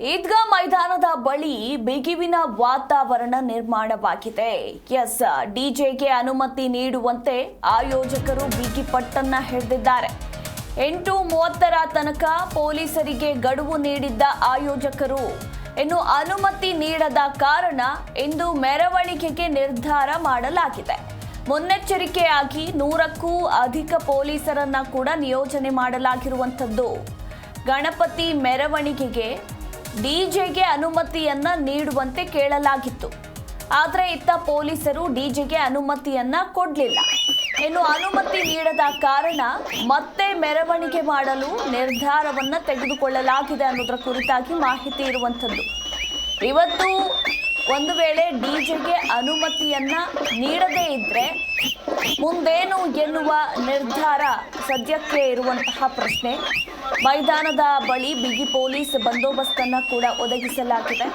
ಈದ್ಗಾ ಮೈದಾನದ ಬಳಿ ಬಿಗಿವಿನ ವಾತಾವರಣ ನಿರ್ಮಾಣವಾಗಿದೆ. ಎಸ್, ಡಿಜೆಗೆ ಅನುಮತಿ ನೀಡುವಂತೆ ಆಯೋಜಕರು ಬಿಗಿ ಪಟ್ಟನ್ನ ಹಿಡಿದಿದ್ದಾರೆ. ಎಂಟು ಮೂವತ್ತರ ತನಕ ಪೊಲೀಸರಿಗೆ ಗಡುವು ನೀಡಿದ್ದ ಆಯೋಜಕರು, ಇನ್ನು ಅನುಮತಿ ನೀಡದ ಕಾರಣ ಇಂದು ಮೆರವಣಿಗೆಗೆ ನಿರ್ಧಾರ ಮಾಡಲಾಗಿದೆ. ಮುನ್ನೆಚ್ಚರಿಕೆಯಾಗಿ ನೂರಕ್ಕೂ ಅಧಿಕ ಪೊಲೀಸರನ್ನ ಕೂಡ ನಿಯೋಜನೆ ಮಾಡಲಾಗಿರುವಂಥದ್ದು. ಗಣಪತಿ ಮೆರವಣಿಗೆಗೆ ಡಿಜೆಗೆ ಅನುಮತಿಯನ್ನ ನೀಡುವಂತೆ ಕೇಳಲಾಗಿತ್ತು. ಆದರೆ ಇತ್ತ ಪೊಲೀಸರು ಡಿಜೆಗೆ ಅನುಮತಿಯನ್ನ ಕೊಡಲಿಲ್ಲ. ಇನ್ನು ಅನುಮತಿ ನೀಡದ ಕಾರಣ ಮತ್ತೆ ಮೆರವಣಿಗೆ ಮಾಡಲು ನಿರ್ಧಾರವನ್ನ ತೆಗೆದುಕೊಳ್ಳಲಾಗಿದೆ ಅನ್ನೋದರ ಕುರಿತಾಗಿ ಮಾಹಿತಿ ಇರುವಂಥದ್ದು. ಇವತ್ತು ಒಂದು ವೇಳೆ ಡಿಜೆಗೆ ಅನುಮತಿಯನ್ನ ನೀಡದೇ ಇದ್ರೆ ಮುಂದೇನು ಎನ್ನುವ ನಿರ್ಧಾರ ಸದ್ಯಕ್ಕೆ ಇರುವಂತಹ ಪ್ರಶ್ನೆ. ಮೈದಾನದ ಬಳಿ ಬಿಗಿ ಪೊಲೀಸ್ ಬಂದೋಬಸ್ತನ್ನು ಕೂಡ ಒದಗಿಸಲಾಗಿದೆ.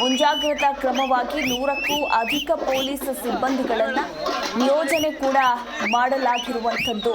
ಮುಂಜಾಗ್ರತಾ ಕ್ರಮವಾಗಿ ನೂರಕ್ಕೂ ಅಧಿಕ ಪೊಲೀಸ್ ಸಿಬ್ಬಂದಿಗಳನ್ನ ನಿಯೋಜನೆ ಕೂಡ ಮಾಡಲಾಗಿರುವಂಥದ್ದು.